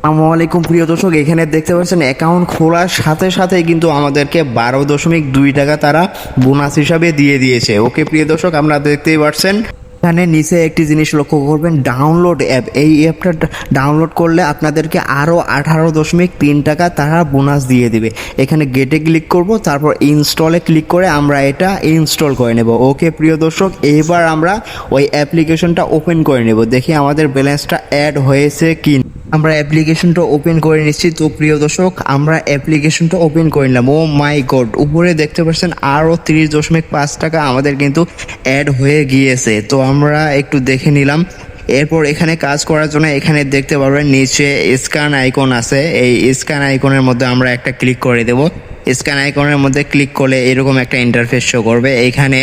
আসসালামু আলাইকুম প্রিয় দর্শক, এখানে দেখতে পাচ্ছেন অ্যাকাউন্ট খোলার সাথে সাথে কিন্তু আমাদেরকে বারো দশমিক দুই টাকা তারা বোনাস হিসাবে দিয়ে দিয়েছে। ওকে প্রিয় দর্শক, আমরা দেখতেই পাচ্ছেন, এখানে নিচে একটি জিনিস লক্ষ্য করবেন ডাউনলোড অ্যাপ এই অ্যাপটা ডাউনলোড করলে আপনাদেরকে আরও আঠারো দশমিক তিন টাকা তারা বোনাস দিয়ে দিবে। এখানে গেটে ক্লিক করব, তারপর ইনস্টলে ক্লিক করে আমরা এটা ইনস্টল করে নেব। ওকে প্রিয় দর্শক, এবার আমরা ওই অ্যাপ্লিকেশনটা ওপেন করে নেব। দেখি আমাদের ব্যালেন্সটা অ্যাড হয়েছে কি। আমরা অ্যাপ্লিকেশনটা ওপেন করে নিচ্ছি। তো প্রিয় দর্শক, আমরা অ্যাপ্লিকেশনটা ওপেন করে নিলাম। ও মাই গড, উপরে দেখতে পাচ্ছেন আরও তিরিশ দশমিক পাঁচ টাকা আমাদের কিন্তু অ্যাড হয়ে গিয়েছে। তো আমরা একটু দেখে নিলাম। এরপর এখানে কাজ করার জন্য এখানে দেখতে পারবেন নিচে স্ক্যান আইকন আছে। এই স্ক্যান আইকনের মধ্যে আমরা একটা ক্লিক করে দেব। স্ক্যান আইকনের মধ্যে ক্লিক করলে এরকম একটা ইন্টারফেস শো করবে। এখানে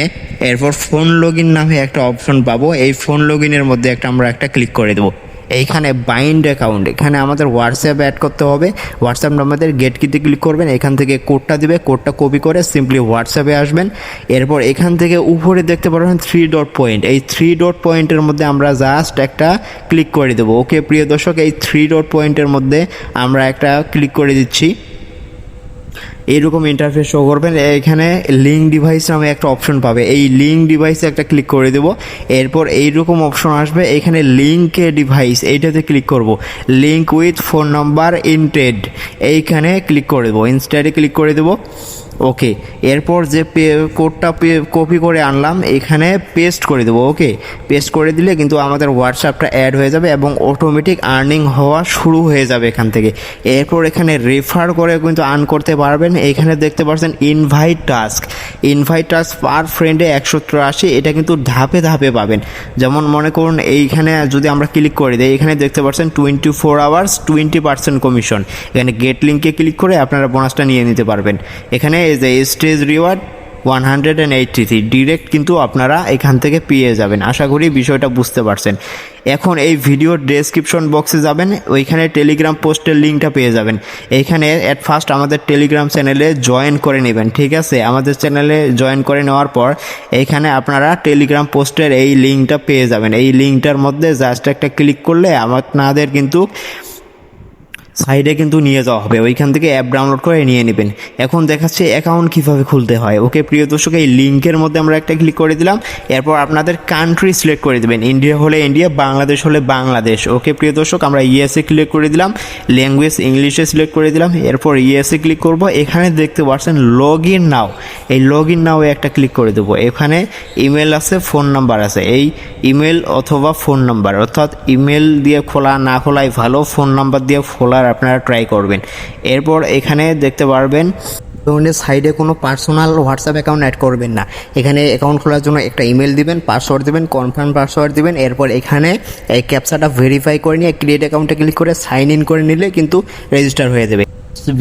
এরপর ফোন লগ নামে একটা অপশন পাবো। এই ফোন লগ মধ্যে একটা আমরা একটা ক্লিক করে দেবো। এইখানে বাইন্ড অ্যাকাউন্ট এখানে আমাদের হোয়াটসঅ্যাপ অ্যাড করতে হবে। হোয়াটসঅ্যাপ আমাদের গেট কিতে ক্লিক করবেন, এখান থেকে কোডটা দিবে কোডটা কপি করে সিম্পলি হোয়াটসঅ্যাপে আসবেন। এরপর এখান থেকে উপরে দেখতে পারবেন থ্রি ডট পয়েন্ট এই থ্রি ডট পয়েন্টের মধ্যে আমরা জাস্ট একটা ক্লিক করে দেবো। ওকে প্রিয় দর্শক, এই থ্রি ডট পয়েন্টের মধ্যে আমরা একটা ক্লিক করে দিচ্ছি। এইরকম ইন্টারফেস শো করবেন। এখানে লিঙ্ক ডিভাইস নামে একটা অপশন পাবে। এই লিঙ্ক ডিভাইসে একটা ক্লিক করে দেব। এরপর এইরকম অপশন আসবে। এখানে লিঙ্কে ডিভাইস এইটাতে ক্লিক করব। লিঙ্ক উইথ ফোন নাম্বার ইনটেড এইখানে ক্লিক করে দেবো। ইনস্টাডে ক্লিক করে দেবো। ওকে এরপর যে পে কোডটা পে কপি করে আনলাম, এখানে পেস্ট করে দেবো ওকে পেস্ট করে দিলে কিন্তু আমাদের হোয়াটসঅ্যাপটা অ্যাড হয়ে যাবে এবং অটোমেটিক আর্নিং হওয়া শুরু হয়ে যাবে এখান থেকে। এরপর এখানে রেফার করে কিন্তু আর্ন করতে পারবেন। এখানে দেখতে পাচ্ছেন invite task invite task per ফ্রেন্ডে একশো আশি এটা কিন্তু ধাপে ধাপে পাবেন। যেমন মনে করুন, এইখানে যদি আমরা ক্লিক করে দিই, এখানে দেখতে পাচ্ছেন twenty four hours twenty percent commission এখানে গেট লিঙ্কে ক্লিক করে আপনারা বোনাসটা নিয়ে নিতে পারবেন। এখানে এই যে stage reward one hundred and eighty three direct কিন্তু আপনারা এখান থেকে পেয়ে যাবেন। আশা করি বিষয়টা বুঝতে পারছেন। এখন এই ভিডিওর ডেসক্রিপশন বক্সে যাবেন। ওইখানে টেলিগ্রাম পোস্টের লিঙ্কটা পেয়ে যাবেন। এইখানে অ্যাট ফার্স্ট আমাদের টেলিগ্রাম চ্যানেলে জয়েন করে নেবেন, ঠিক আছে? আমাদের চ্যানেলে জয়েন করে নেওয়ার পর এইখানে আপনারা টেলিগ্রাম পোস্টের এই লিঙ্কটা পেয়ে যাবেন। এই লিঙ্কটার মধ্যে জাস্ট একটা ক্লিক করলে আপনাদের কিন্তু সাইডে কিন্তু নিয়ে যাওয়া হবে। ওইখান থেকে অ্যাপ ডাউনলোড করে নিয়ে নেবেন। এখন দেখাচ্ছে অ্যাকাউন্ট কীভাবে খুলতে হয়। ওকে, প্রিয় দর্শক, এই লিঙ্কের মধ্যে আমরা একটা ক্লিক করে দিলাম। এরপর আপনাদের কান্ট্রি সিলেক্ট করে দেবেন। ইন্ডিয়া হলে ইন্ডিয়া বাংলাদেশ হলে বাংলাদেশ ওকে, প্রিয় দর্শক, আমরা ইএসএ ক্লিক করে দিলাম। ল্যাঙ্গুয়েজ ইংলিশে সিলেক্ট করে দিলাম। এরপর ইএসএ ক্লিক করব। এখানে দেখতে পাচ্ছেন লগ ইন নাও এই লগ ইন নাও একটা ক্লিক করে দেবো। এখানে ইমেল আছে ফোন নাম্বার আছে। এই ইমেল অথবা ফোন নাম্বার অর্থাৎ ইমেল দিয়ে খোলা, না খোলাই ভালো ফোন নাম্বার দিয়ে খোলার আপনারা ট্রাই করবেন। এরপর এখানে দেখতে পারবেন ধরনের সাইডে কোনো পার্সোনাল হোয়াটসঅ্যাপ অ্যাকাউন্ট অ্যাড করবেন না। এখানে অ্যাকাউন্ট খোলার জন্য একটা ইমেল দিবেন পাসওয়ার্ড দিবেন কনফার্ম পাসওয়ার্ড দিবেন, এরপর এখানে এই ক্যাপচাটা ভেরিফাই করে নিয়ে ক্রিয়েট অ্যাকাউন্টে ক্লিক করে সাইন ইন করে নিলে কিন্তু রেজিস্টার হয়ে যাবে।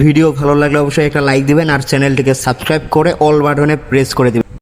ভিডিও ভালো লাগলে অবশ্যই একটা লাইক দিবেন আর চ্যানেলটিকে সাবস্ক্রাইব করে অল বাটনে প্রেস করে দিবেন।